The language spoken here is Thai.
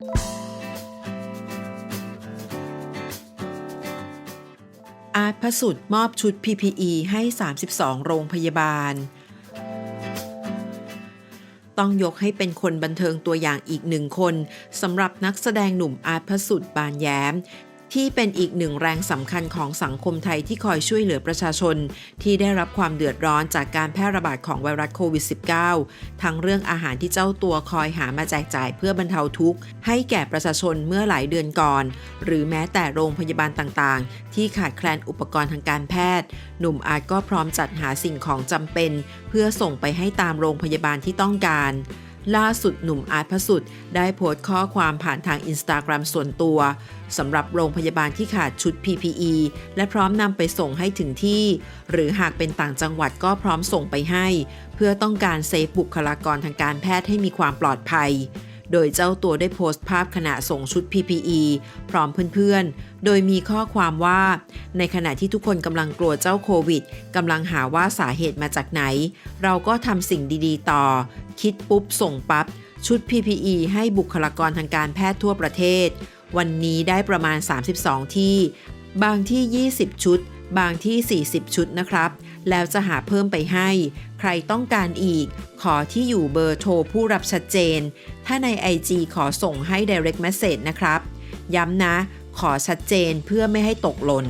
อาร์ตพสุดมอบชุด PPE ให้ 32 โรงพยาบาล ต้องยกให้เป็นคนบันเทิงตัวอย่างอีกหนึ่งคนสำหรับนักแสดงหนุ่มอาร์ตพสุดบานแย้ม ที่เป็นอีกหนึ่งแรงสำคัญของสังคมไทยที่คอยช่วยเหลือประชาชน ที่ได้รับความเดือดร้อนจากการแพร่ระบาดของไวรัสโควิด -19 ทั้งเรื่องอาหารที่เจ้าตัวคอยหามาแจกจ่ายเพื่อบรรเทาทุกข์ ให้แก่ประชาชนเมื่อหลายเดือนก่อน หรือแม้แต่โรงพยาบาลต่างๆ ที่ขาดแคลนอุปกรณ์ทางการแพทย์ หนุ่มอาร์ตก็พร้อมจัดหาสิ่งของจำเป็น เพื่อส่งไปให้ตามโรงพยาบาลที่ต้องการ ล่าสุดหนุ่มอาร์ตพระสุดได้โพสต์ข้อความผ่านทางอินสตาแกรมส่วนตัวสำหรับโรงพยาบาลที่ขาดชุด PPE และพร้อมนำไปส่งให้ถึงที่ หรือหากเป็นต่างจังหวัดก็พร้อมส่งไปให้ เพื่อต้องการเซฟบุคลากรทางการแพทย์ให้มีความปลอดภัย โดยเจ้าตัวได้โพสต์ภาพขณะส่งชุด PPE พร้อมเพื่อนๆ โดยมีข้อความว่า ในขณะที่ทุกคนกำลังกลัวเจ้าโควิดกำลังหาว่าสาเหตุมาจากไหน เราก็ทำสิ่งดีๆ ต่อ คิดปุ๊บส่งปั๊บ ชุด PPE ให้บุคลากรทางการแพทย์ทั่วประเทศ วันนี้ได้ประมาณ 32 ที่ บางที่ 20 ชุด บางที่ 40 ชุดนะครับ แล้วจะหาเพิ่มไปให้ ใครต้องการอีก ขอที่อยู่เบอร์โทรผู้รับชัดเจน ถ้าใน IG ขอส่งให้ direct message นะครับ ย้ำนะ ขอชัดเจนเพื่อไม่ให้ตกหล่น